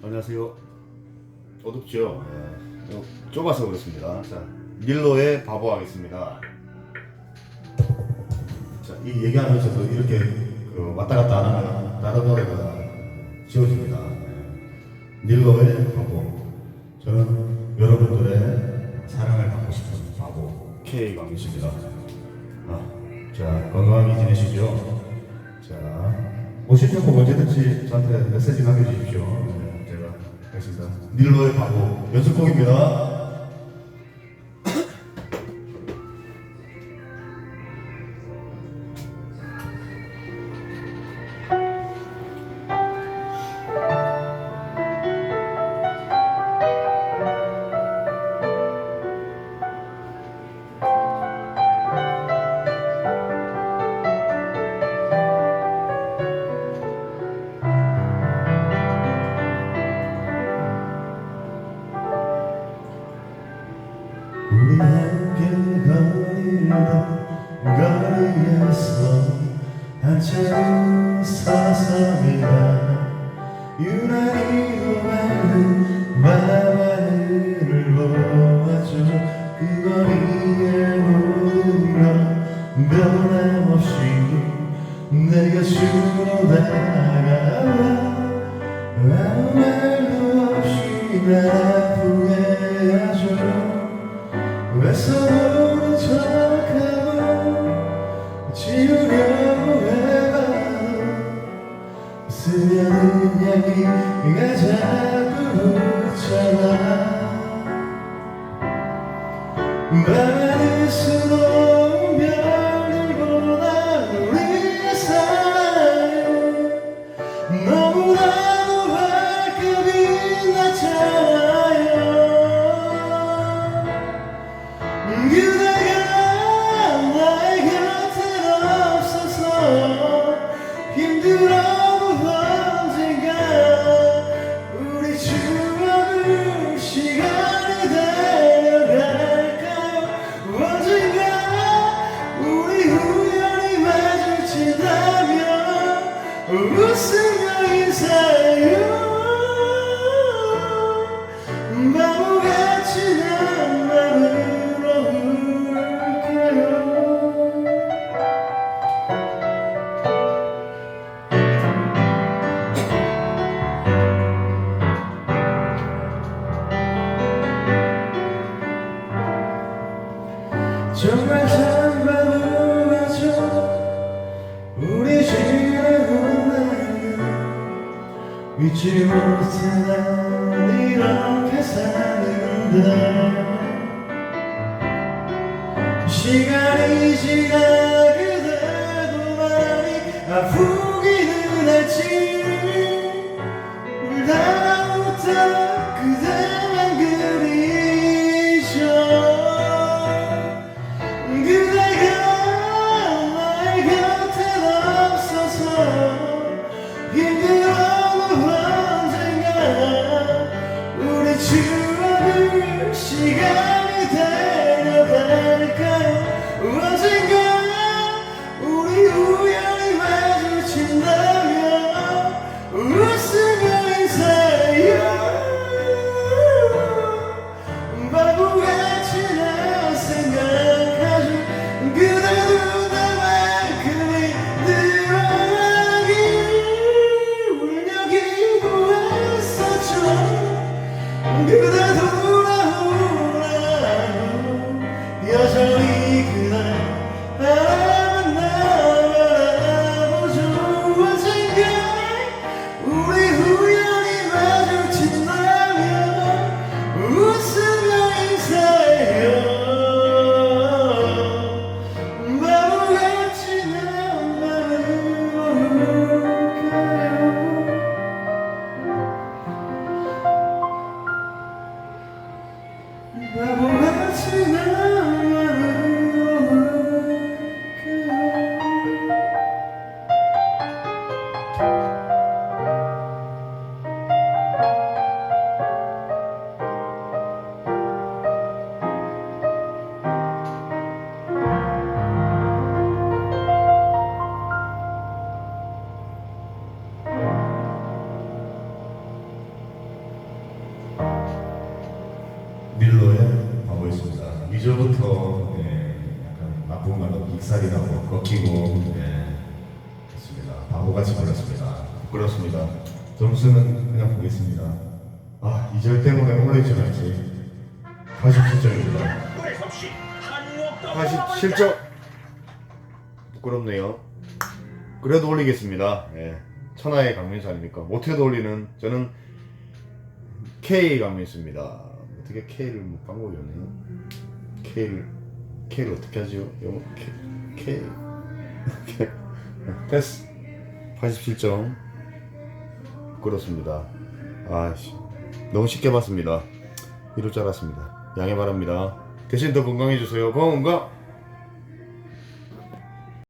안녕하세요. 어둡죠? 예, 좀 좁아서 그렇습니다. 자, 밀로의 바보 하겠습니다. 자, 이 얘기하면서도 이렇게 그 왔다 갔다 안 하면 다른 노래가 지워집니다. 예. 닐로의 바보. 저는 여러분들의 사랑을 받고 싶은 바보 K 광희입니다. 아, 자, 건강하게 지내시죠? 자, 오실 때 언제든지 저한테 메시지 남겨주십시오. 네, 제가 하겠습니다. 닐로의 바보 연습곡입니다. 거리에서 한참 서서미가 유난히 맑은 밤하늘을 보아줘. 그 거리에 모든 건 변함없이 내 곁으로 다가와 아무 말도 없이 날 아프게 하죠. 왜서 모 지우려고 해봐도 스며든 향기가 자꾸 붙잖아. 밤하늘 수놓 잊지 난 이렇게 사는데 시간이 지나 우 2조부터 예, 약간 나쁜 말로 익살이 나고 꺾이고 예, 그렇습니다. 바보같이 불렀습니다. 부끄럽습니다. 점수는 그냥 보겠습니다. 아, 2절 때문에 오래 지났지. 87점입니다. 87점! 부끄럽네요. 그래도 올리겠습니다. 예. 천하의 강민수 아닙니까? 못해도 올리는 저는 K 강민수입니다. 어떻게 K를 뭐 방법이 없네요. K를 K를 어떻게 하죠? 영어 K K 패스 87점 부끄럽습니다. 아씨 너무 쉽게 봤습니다. 이럴 줄 알았습니다. 양해 바랍니다. 대신 더 건강해 주세요. 건강.